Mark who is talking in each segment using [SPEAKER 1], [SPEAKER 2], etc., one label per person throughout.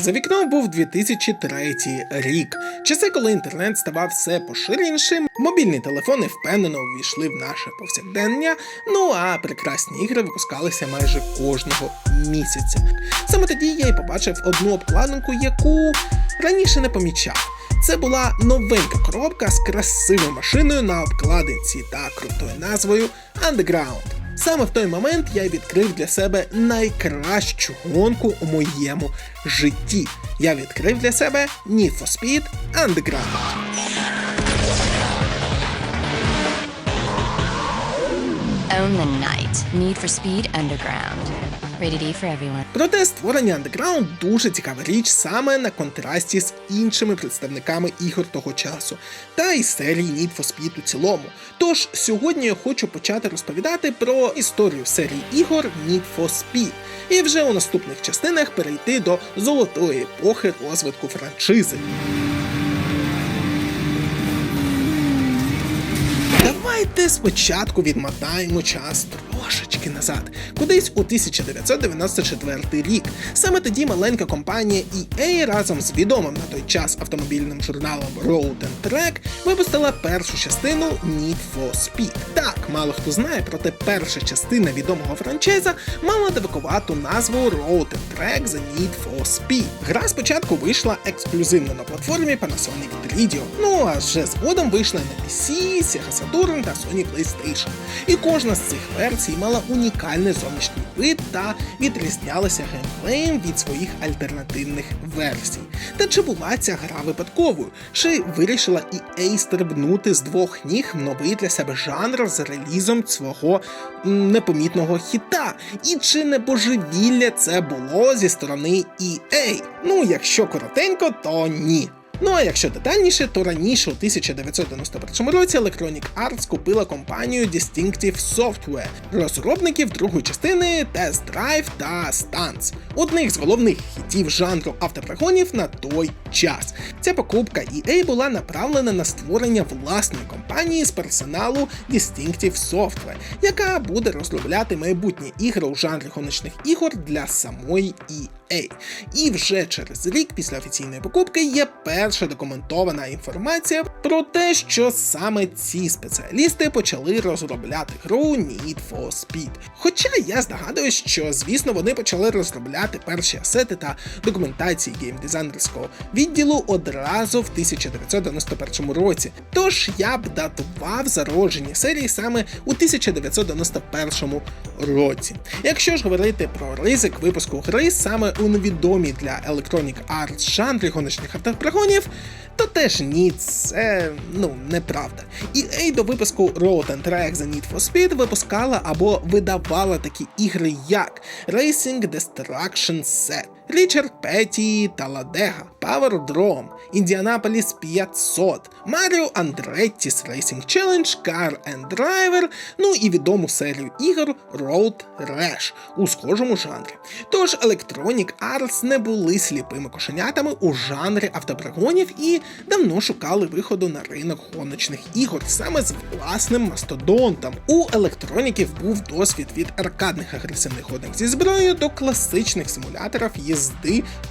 [SPEAKER 1] За вікном був 2003 рік. Часи, коли інтернет ставав все поширенішим, мобільні телефони впевнено увійшли в наше повсякдення. Ну а прекрасні ігри випускалися майже кожного місяця. Саме тоді я й побачив одну обкладинку, яку раніше не помічав. Це була новенька коробка з красивою машиною на обкладинці та крутою назвою Underground. Саме в той момент я відкрив для себе найкращу гонку у моєму житті. Я відкрив для себе Need for Speed Underground.
[SPEAKER 2] Own the night. Need for Speed Underground. E for everyone.
[SPEAKER 1] Проте створення Underground дуже цікава річ саме на контрасті з іншими представниками ігор того часу, та й серії Need for Speed у цілому. Тож сьогодні я хочу почати розповідати про історію серії ігор Need for Speed, і вже у наступних частинах перейти до золотої епохи розвитку франшизи. Давайте спочатку відмотаємо час трошечки назад, кудись у 1994 рік. Саме тоді маленька компанія EA разом з відомим на той час автомобільним журналом Road and Track випустила першу частину Need for Speed. Так, мало хто знає, проте перша частина відомого франчайза мала девакувату назву Road and Track The Need for Speed. Гра спочатку вийшла ексклюзивно на платформі Panasonic 3DO, ну а вже згодом вийшла на PC, Sega Saturn та Sony PlayStation. І кожна з цих версій мала унікальний зовнішній вид та відрізнялася геймплеєм від своїх альтернативних версій. Та чи була ця гра випадковою? Чи вирішила EA стрибнути з двох ніг в новий для себе жанр з релізом свого непомітного хіта? І чи не божевілля це було зі сторони EA? Ну, якщо коротенько, то ні. Ну а якщо детальніше, то раніше у 1991 році Electronic Arts купила компанію Distinctive Software, розробників другої частини Test Drive та Stunts, одних з головних хітів жанру автопригонів на той час. Ця покупка EA була направлена на створення власної компанії з персоналу Distinctive Software, яка буде розробляти майбутні ігри у жанрі гоночних ігор для самої EA. І вже через рік після офіційної покупки є перша документована інформація про те, що саме ці спеціалісти почали розробляти гру Need for Speed. Хоча я здогадуюсь, що звісно вони почали розробляти перші асети та документації геймдизайнерського відділу одразу в 1991 році. Тож я б датував зародження серії саме у 1991 році. Якщо ж говорити про ризик випуску гри саме невідомій для Electronic Arts жанрі гоночних автопригонів, то теж ні, це ну неправда. EA до випуску Road and Track The Need for Speed випускала або видавала такі ігри, як Racing Destruction Set, Річард Петті Таладега, Power Drum, Indianapolis 500, Mario Andretti's Racing Challenge, Car and Driver, ну і відому серію ігор Road Rash у схожому жанрі. Тож Electronic Arts не були сліпими кошенятами у жанрі автопригонів і давно шукали виходу на ринок гоночних ігор саме з власним мастодонтом. У електроніків був досвід від аркадних агресивних гонок зі зброєю до класичних симуляторів їзди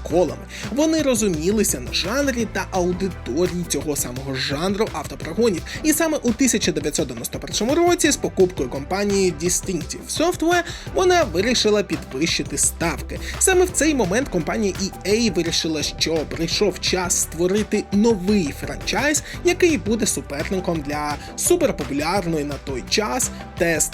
[SPEAKER 1] колами. Вони розумілися на жанрі та аудиторії цього самого жанру автопрогонів. І саме у 1991 році з покупкою компанії Distinctive Software вона вирішила підвищити ставки. Саме в цей момент компанія EA вирішила, що прийшов час створити новий франчайз, який буде суперником для суперпопулярної на той час Test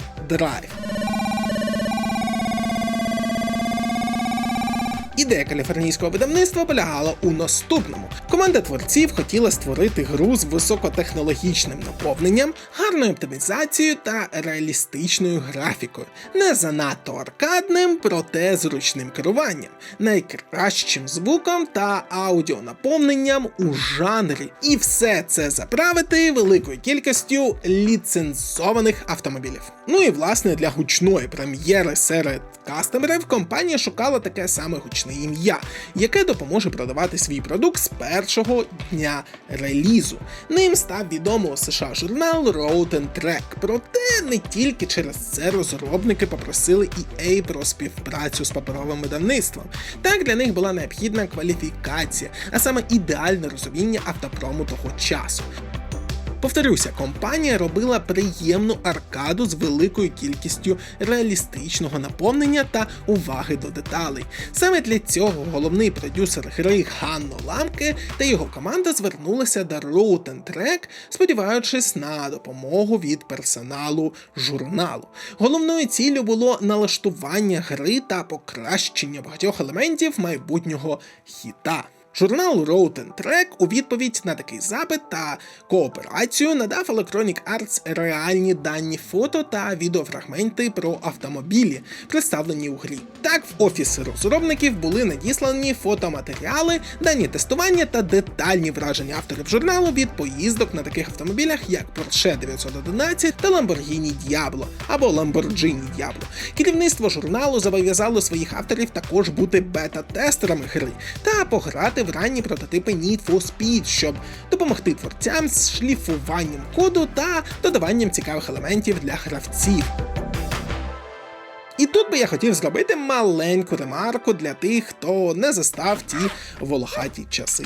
[SPEAKER 1] Ідея каліфорнійського видавництва полягала у наступному: команда творців хотіла створити гру з високотехнологічним наповненням, гарною оптимізацією та реалістичною графікою, не занадто аркадним, проте зручним керуванням, найкращим звуком та аудіонаповненням у жанрі. І все це заправити великою кількістю ліцензованих автомобілів. Ну і власне для гучної прем'єри серед кастомерів компанія шукала таке саме гучне ім'я, яке допоможе продавати свій продукт з першого дня релізу. Ним став відомий у США журнал Road and Track. Проте не тільки через це розробники попросили EA про співпрацю з паперовим видавництвом. Так для них була необхідна кваліфікація, а саме ідеальне розуміння автопрому того часу. Повторюся, компанія робила приємну аркаду з великою кількістю реалістичного наповнення та уваги до деталей. Саме для цього головний продюсер гри Ханно Ламке та його команда звернулися до and Track, сподіваючись на допомогу від персоналу журналу. Головною ціллю було налаштування гри та покращення багатьох елементів майбутнього хіта. Журнал Road and Track у відповідь на такий запит та кооперацію надав Electronic Arts реальні дані фото та відеофрагменти про автомобілі, представлені у грі. Так, в офіси розробників були надіслані фотоматеріали, дані тестування та детальні враження авторів журналу від поїздок на таких автомобілях, як Porsche 911 та Lamborghini Diablo або Lamborghini Diablo. Керівництво журналу зобов'язало своїх авторів також бути бета-тестерами гри та пограти в ранні прототипи Need for Speed, щоб допомогти творцям з шліфуванням коду та додаванням цікавих елементів для гравців. І тут би я хотів зробити маленьку ремарку для тих, хто не застав ті волохаті часи.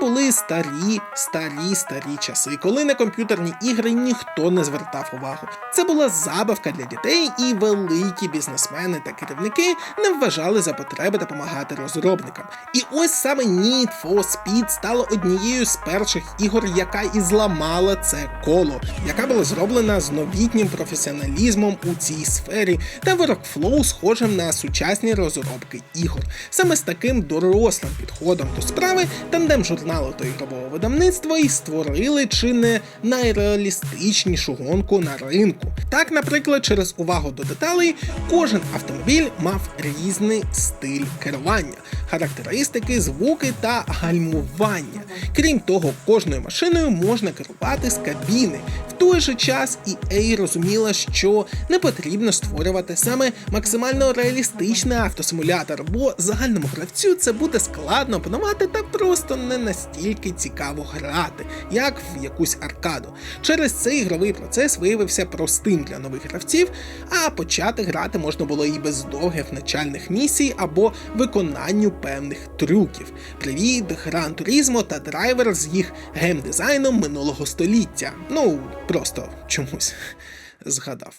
[SPEAKER 1] Були старі, старі, старі часи, коли на комп'ютерні ігри ніхто не звертав увагу. Це була забавка для дітей, і великі бізнесмени та керівники не вважали за потреби допомагати розробникам. І ось саме Need for Speed стала однією з перших ігор, яка і зламала це коло, яка була зроблена з новітнім професіоналізмом у цій сфері та воркфлоу схожим на сучасні розробки ігор. Саме з таким дорослим підходом до справи тандем журналу та ігрового видавництва і створили чи не найреалістичнішу гонку на ринку. Так, наприклад, через увагу до деталей, кожен автомобіль мав різний стиль керування, характеристики, звуки та гальмування. Крім того, кожною машиною можна керувати з кабіни. В той же час EA розуміла, що не потрібно створювати саме максимально реалістичний автосимулятор, бо загальному гравцю це буде складно опанувати та просто не настільки цікаво грати, як в якусь аркаду. Через це ігровий процес виявився простим для нових гравців, а почати грати можна було і без довгих начальних місій або виконанню певних трюків. Привіт, Гран Турізмо та драйвер з їх геймдизайном минулого століття. Ну, просто чомусь згадав.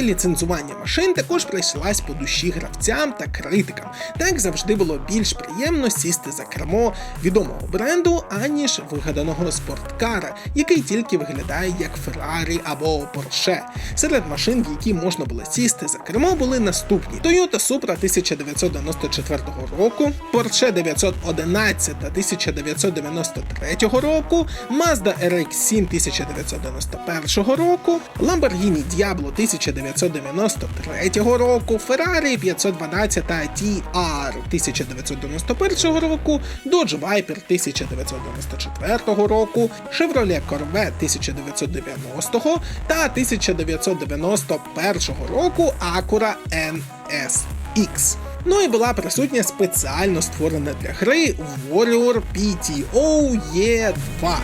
[SPEAKER 1] Ідея ліцензування машин також прийшлась по душі гравцям та критикам. Так завжди було більш приємно сісти за кермо відомого бренду, аніж вигаданого спорткара, який тільки виглядає як Феррарі або Порше. Серед машин, в які можна було сісти за кермо, були наступні: Toyota Supra 1994 року, Porsche 911 1993 року, Mazda RX-7 1991 року, Lamborghini Diablo 1993 року, Ferrari 512 TR 1991 року, Dodge Viper 1994 року, Chevrolet Corvette 1990 та 1991 року Acura NSX. Ну і була присутня спеціально створена для гри Warrior PTO E2.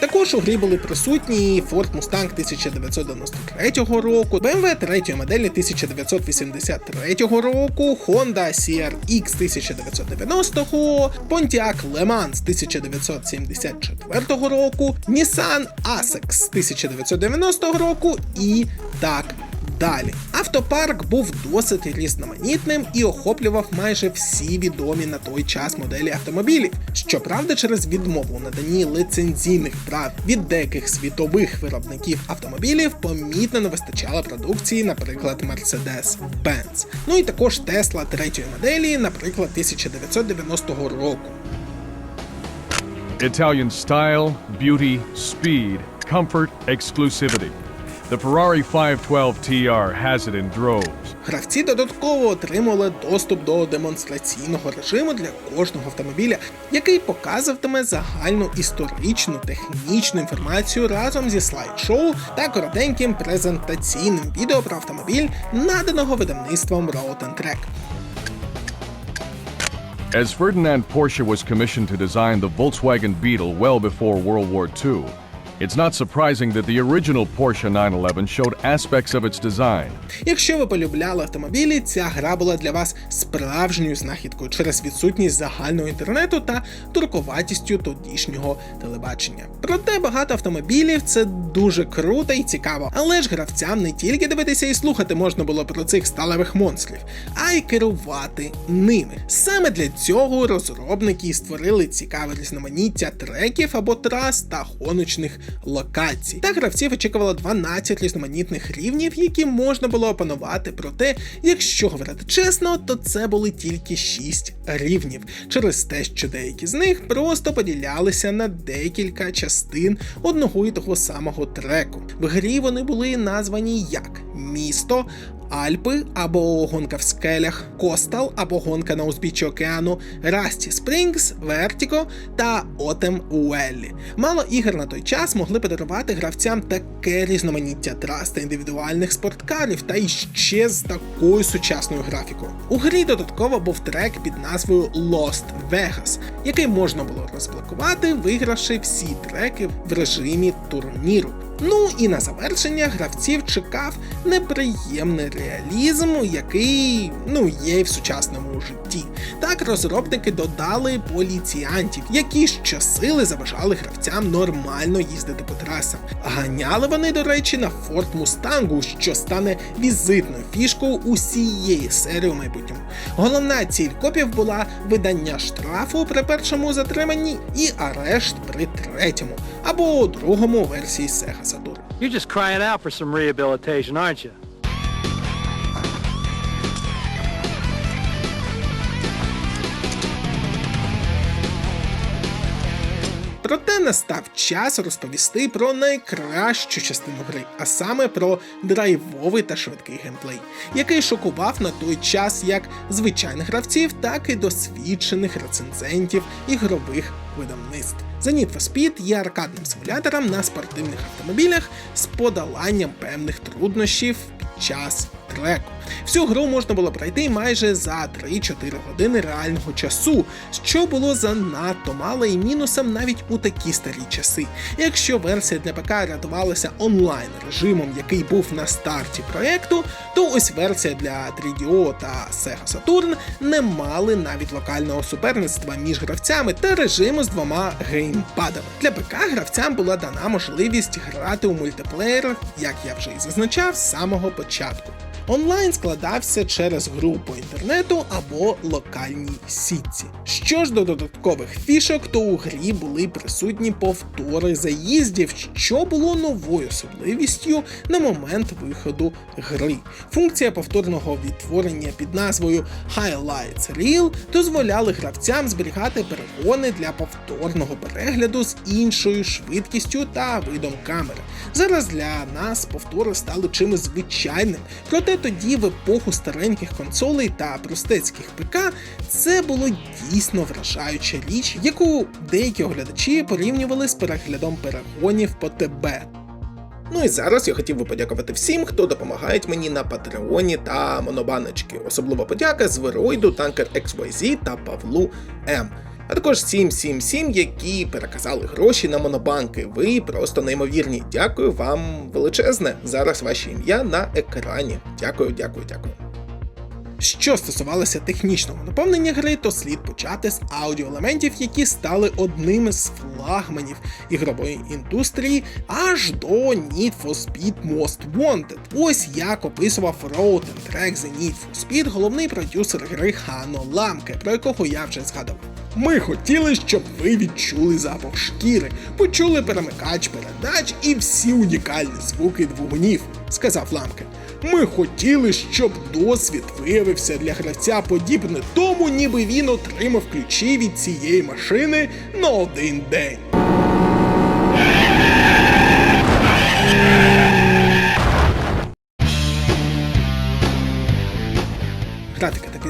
[SPEAKER 1] Також у грі були присутні Ford Mustang 1993 року, BMW 3 моделі 1983 року, Honda CRX 1990, Pontiac Le Mans 1974 року, Nissan Asex 1990 року і так далі. Автопарк був досить різноманітним і охоплював майже всі відомі на той час моделі автомобілів. Щоправда, через відмову наданні лицензійних прав від деяких світових виробників автомобілів помітно не вистачало продукції, наприклад, Mercedes-Benz. Ну і також Tesla третьої моделі, наприклад, 1990 року.
[SPEAKER 3] Italian style, beauty, speed, comfort, exclusivity. The Ferrari 512 TR has it in droves.
[SPEAKER 1] Гравці додатково отримали доступ до демонстраційного режиму для кожного автомобіля, який показуватиме загальну історичну технічну інформацію разом зі слайд-шоу та коротеньким презентаційним відео про автомобіль, наданого видавництвом Road Track.
[SPEAKER 3] As Ferdinand Porsche was commissioned to design the Volkswagen Beetle well before World War II, it's not surprising that the original Porsche 911 showed aspects of its design.
[SPEAKER 1] Якщо ви полюбляли автомобілі, ця гра була для вас справжньою знахідкою через відсутність загального інтернету та туркуватістю тодішнього телебачення. Проте багато автомобілів це дуже круто і цікаво, але ж гравцям не тільки дивитися і слухати можна було про цих сталевих монстрів, а й керувати ними. Саме для цього розробники і створили цікаве різноманіття треків або трас та гоночних локацій. Та гравців очікувало 12 різноманітних рівнів, які можна було опанувати. Проте, якщо говорити чесно, то це були тільки 6 рівнів, через те, що деякі з них просто поділялися на декілька частин одного і того самого треку. В грі вони були названі як місто. Альпи або гонка в скелях, Костал або гонка на узбіччі океану, Расті Спрінгс, Вертіго та Отем Уеллі. Мало ігор на той час могли подарувати гравцям таке різноманіття трас та індивідуальних спорткарів, та іще з такою сучасною графікою. У грі додатково був трек під назвою Lost Vegas, який можна було розблокувати, вигравши всі треки в режимі турніру. Ну і на завершення гравців чекав неприємний реалізм, який ну є в сучасному житті. Так розробники додали поліціянтів, які щосили заважали гравцям нормально їздити по трасам. Ганяли вони, до речі, на Ford Mustang, що стане візитною фішкою усієї серії у майбутньому. Головна ціль копів була видання штрафу при першому затриманні і арешт при третьому або другому версії
[SPEAKER 4] You're just crying out for some rehabilitation, aren't you?
[SPEAKER 1] Настав час розповісти про найкращу частину гри, а саме про драйвовий та швидкий геймплей, який шокував на той час як звичайних гравців, так і досвідчених рецензентів ігрових видавництв. The Need for Speed є аркадним симулятором на спортивних автомобілях з подоланням певних труднощів під час треку. Всю гру можна було пройти майже за 3-4 години реального часу, що було занадто мало і мінусом навіть у такі старі часи. Якщо версія для ПК рятувалася онлайн режимом, який був на старті проекту, то ось версія для 3DO та Sega Saturn не мали навіть локального суперництва між гравцями та режиму з двома геймпадами. Для ПК гравцям була дана можливість грати у мультиплеєр, як я вже і зазначав, з самого початку. Онлайн складався через гру по інтернету або локальній сітці. Що ж до додаткових фішок, то у грі були присутні повтори заїздів, що було новою особливістю на момент виходу гри. Функція повторного відтворення під назвою Highlights Reel дозволяли гравцям зберігати перегони для повторного перегляду з іншою швидкістю та видом камери. Зараз для нас повтори стали чимось звичайним, проте тоді, в епоху стареньких консолей та простецьких ПК, це було дійсно вражаюча річ, яку деякі оглядачі порівнювали з переглядом перегонів по ТБ. Ну і зараз я хотів би подякувати всім, хто допомагає мені на Патреоні та Монобаночки. Особливо подяка Звероїду, Танкер XYZ та Павлу М. А також всім всім всім, які переказали гроші на монобанки. Ви просто неймовірні. Дякую вам величезне. Зараз ваше ім'я на екрані. Дякую, дякую, дякую. Що стосувалося технічного наповнення гри, то слід почати з аудіоелементів, які стали одним з флагманів ігрової індустрії аж до Need for Speed Most Wanted. Ось як описував Road and Track The Need for Speed головний продюсер гри Хано Ламке, про якого я вже згадав. Ми хотіли, щоб ви відчули запах шкіри, почули перемикач передач і всі унікальні звуки двигунів, сказав Ламке. Ми хотіли, щоб досвід виявився для гравця подібне тому, ніби він отримав ключі від цієї машини на один день.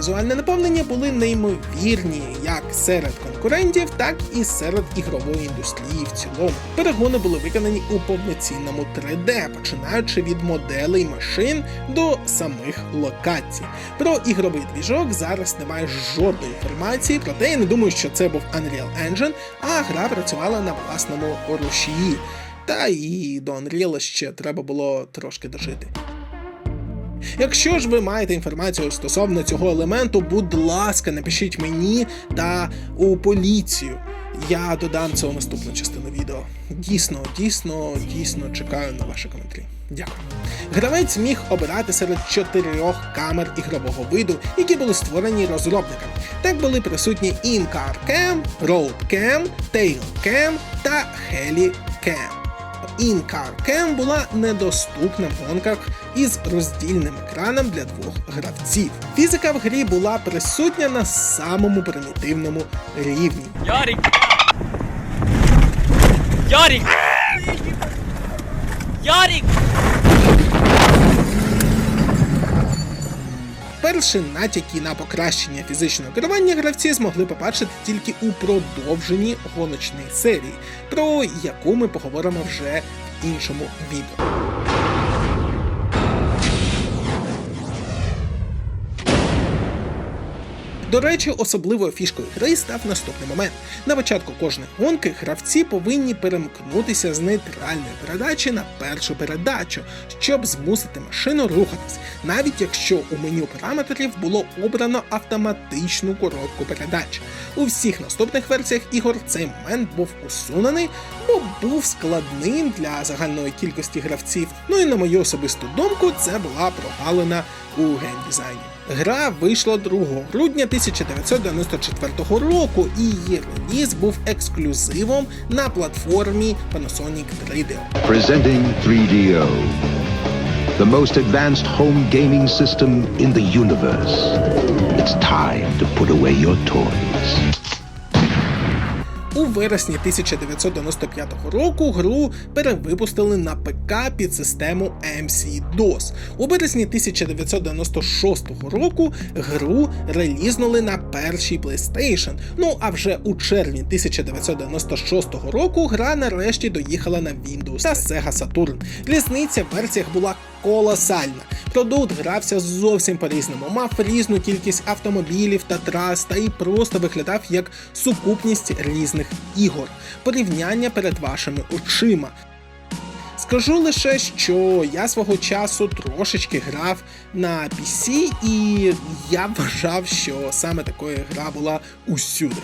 [SPEAKER 1] Візуальне наповнення були неймовірні як серед конкурентів, так і серед ігрової індустрії в цілому. Перегони були виконані у повноцінному 3D, починаючи від моделей машин до самих локацій. Про ігровий двіжок зараз немає жодної інформації, проте я не думаю, що це був Unreal Engine, а гра працювала на власному рушії. Та і до Unreal ще треба було трошки дожити. Якщо ж ви маєте інформацію стосовно цього елементу, будь ласка, напишіть мені та у поліцію. Я додам це у наступну частину відео. Дійсно, дійсно, дійсно чекаю на ваші коментарі. Дякую. Гравець міг обирати серед чотирьох камер ігрового виду, які були створені розробниками. Так були присутні In-Car Cam, Road Cam, Tail Cam та Heli Cam. In-Car була недоступна в гонках із роздільним екраном для двох гравців. Фізика в грі була присутня на самому примітивному рівні.
[SPEAKER 5] Ярик! Ярик! Ярик!
[SPEAKER 1] Перші натяки на покращення фізичного керування гравці змогли побачити тільки у продовженні гоночної серії, про яку ми поговоримо вже в іншому відео. До речі, особливою фішкою гри став наступний момент. На початку кожної гонки гравці повинні перемкнутися з нейтральної передачі на першу передачу, щоб змусити машину рухатись, навіть якщо у меню параметрів було обрано автоматичну коробку передач. У всіх наступних версіях ігор цей момент був усунений, бо був складним для загальної кількості гравців. Ну і на мою особисту думку, це була прогалина у геймдизайні. Гра вийшла 2 грудня 1994 року, і її реліз був ексклюзивом на платформі Panasonic 3DO.
[SPEAKER 6] Presenting 3DO, the most advanced home gaming system in the universe. It's time to put away your toys.
[SPEAKER 1] У вересні 1995 року гру перевипустили на ПК під систему MC-DOS. У березні 1996 року гру релізнули на першій PlayStation. Ну а вже у червні 1996 року гра нарешті доїхала на Windows та Sega Saturn. Різниця в версіях була колосальна. Продукт грався зовсім по-різному, мав різну кількість автомобілів та трас, та і просто виглядав як сукупність різних ігор. Порівняння перед вашими очима. Скажу лише, що я свого часу трошечки грав на PC, і я вважав, що саме такою гра була усюди.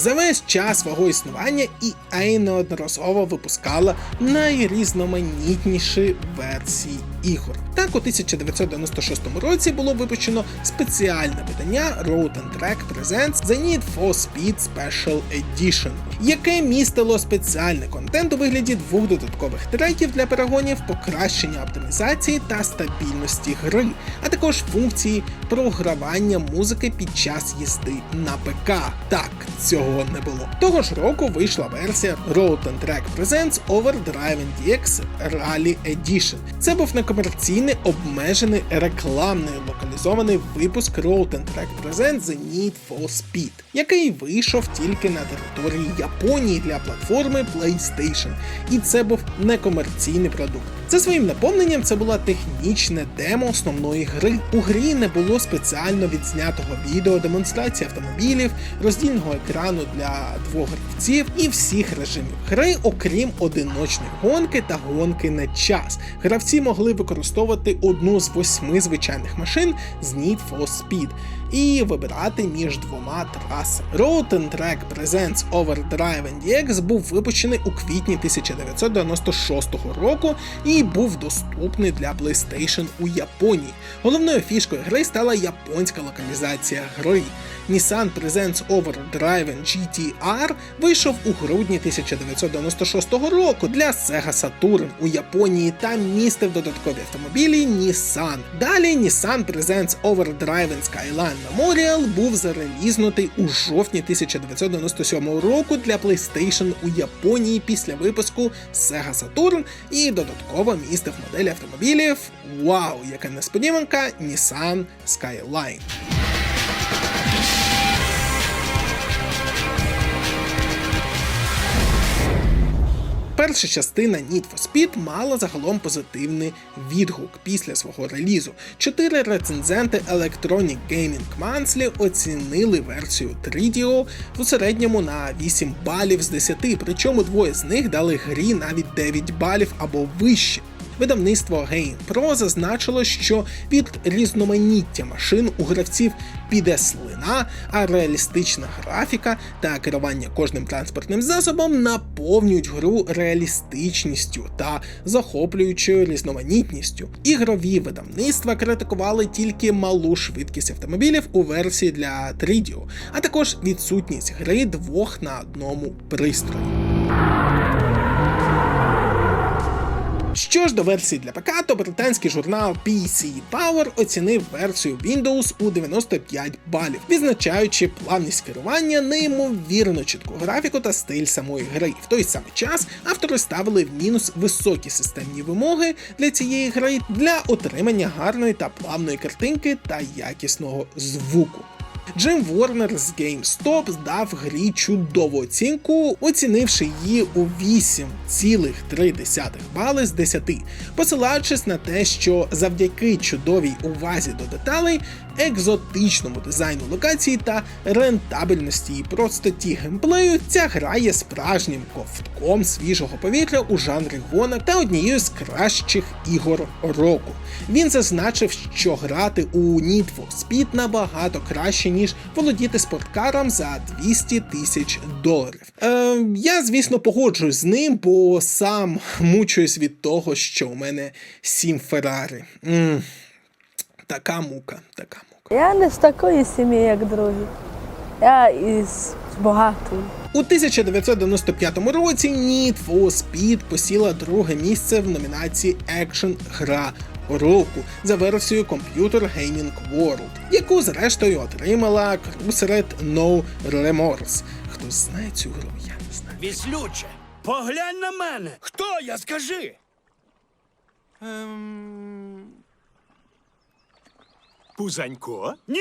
[SPEAKER 1] За весь час свого існування EA неодноразово випускала найрізноманітніші версії ігор. Так, у 1996 році було випущено спеціальне видання Road and Track Presents The Need for Speed Special Edition, яке містило спеціальний контент у вигляді двох додаткових треків для перегонів, покращення оптимізації та стабільності гри, а також функції програвання музики під час їзди на ПК. Так, цього не було. Того ж року вийшла версія Road and Track Presents Overdrive NDX Rally Edition. Це був некомерційний, обмежений рекламний локалізований випуск and Track Presents The Need for Speed, який вийшов тільки на території Японії для платформи PlayStation. І це був некомерційний продукт. За своїм наповненням це була технічне демо основної гри. У грі не було спеціально відзнятого відео, демонстрації автомобілів, роздільного екрану для двох гравців і всіх режимів гри, окрім одиночної гонки та гонки на час. Гравці могли використовувати одну з восьми звичайних машин з Need for Speed. І вибирати між двома трасами. Road and Track Presents Overdrive NDX був випущений у квітні 1996 року і був доступний для PlayStation у Японії. Головною фішкою гри стала японська локалізація гри. Nissan Presents Overdrive GTR вийшов у грудні 1996 року для Sega Saturn у Японії та містив додаткові автомобілі Nissan. Далі Nissan Presents Overdrive Skyline Memorial був зарелізнутий у жовтні 1997 року для PlayStation у Японії після випуску Sega Saturn і додатково містив моделі автомобілів. Вау, яка несподіванка Nissan Skyline. Перша частина Need for Speed мала загалом позитивний відгук після свого релізу. Чотири рецензенти Electronic Gaming Monthly оцінили версію 3DO у середньому на 8 балів з 10, причому двоє з них дали грі навіть 9 балів або вище. Видавництво GamePro зазначило, що від різноманіття машин у гравців піде слина, а реалістична графіка та керування кожним транспортним засобом наповнюють гру реалістичністю та захоплюючою різноманітністю. Ігрові видавництва критикували тільки малу швидкість автомобілів у версії для 3DO, а також відсутність гри двох на одному пристрої. Що ж до версії для ПК, то британський журнал PC Power оцінив версію Windows у 95 балів, відзначаючи плавність керування, неймовірно чітку графіку та стиль самої гри. В той самий час автори ставили в мінус високі системні вимоги для цієї гри для отримання гарної та плавної картинки та якісного звуку. Джим Ворнер з GameStop здав грі чудову оцінку, оцінивши її у 8,3 бали з 10, посилаючись на те, що завдяки чудовій увазі до деталей, екзотичному дизайну локації та рентабельності і простоті геймплею, ця гра є справжнім ковтком свіжого повітря у жанрі гонок та однією з кращих ігор року. Він зазначив, що грати у Need for Speed набагато краще, ніж володіти спорткаром за 200 тисяч доларів. Е, я, звісно, погоджуюсь з ним, бо сам мучуюсь від того, що у мене сім Феррарі. М, Така мука, така мука.
[SPEAKER 5] Я не з такої сім'ї, як другі. Я із багатої.
[SPEAKER 1] У 1995 році Need for Speed посіла друге місце в номінації Action Гра року за версією Computer Gaming World, яку зрештою отримала Cruiser No Remorse. Хтось знає цю гру? Я не знаю.
[SPEAKER 7] Віслюче, поглянь на мене. Хто я, скажи? Ем... Пузанько? Ні!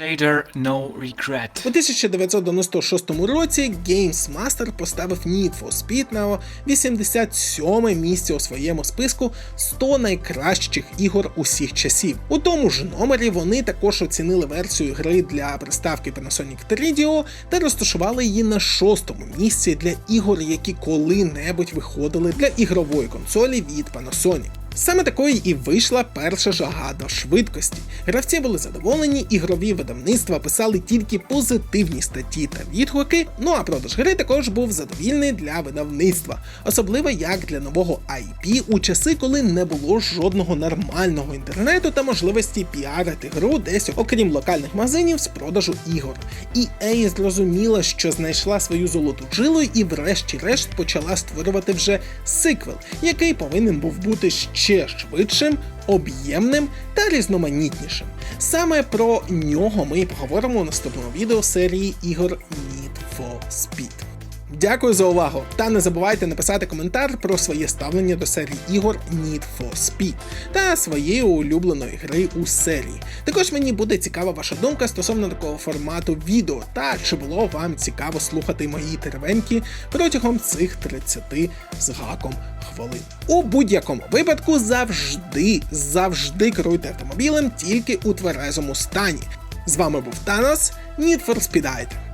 [SPEAKER 8] Later, no regret.
[SPEAKER 1] У 1996 році Games Master поставив Need for Speed на 87 місце у своєму списку 100 найкращих ігор усіх часів. У тому ж номері вони також оцінили версію гри для приставки Panasonic 3DO та розташували її на шостому місці для ігор, які коли-небудь виходили для ігрової консолі від Panasonic. Саме такою і вийшла перша жага до швидкості. Гравці були задоволені, ігрові видавництва писали тільки позитивні статті та відгуки. Ну а продаж гри також був задовільний для видавництва, особливо як для нового IP у часи, коли не було жодного нормального інтернету та можливості піарити гру десь окрім локальних магазинів з продажу ігор. І EA зрозуміла, що знайшла свою золоту жилу і врешті-решт почала створювати вже сиквел, який повинен був бути ще швидшим, об'ємним та різноманітнішим. Саме про нього ми і поговоримо у наступному відео серії ігор Need for Speed. Дякую за увагу! Та не забувайте написати коментар про своє ставлення до серії ігор Need for Speed та своєї улюбленої гри у серії. Також мені буде цікава ваша думка стосовно такого формату відео, та чи було вам цікаво слухати мої теревеньки протягом цих 30 з гаком хвилин. У будь-якому випадку завжди, завжди керуйте автомобілем тільки у тверезому стані. З вами був Танос, Need for Speedite.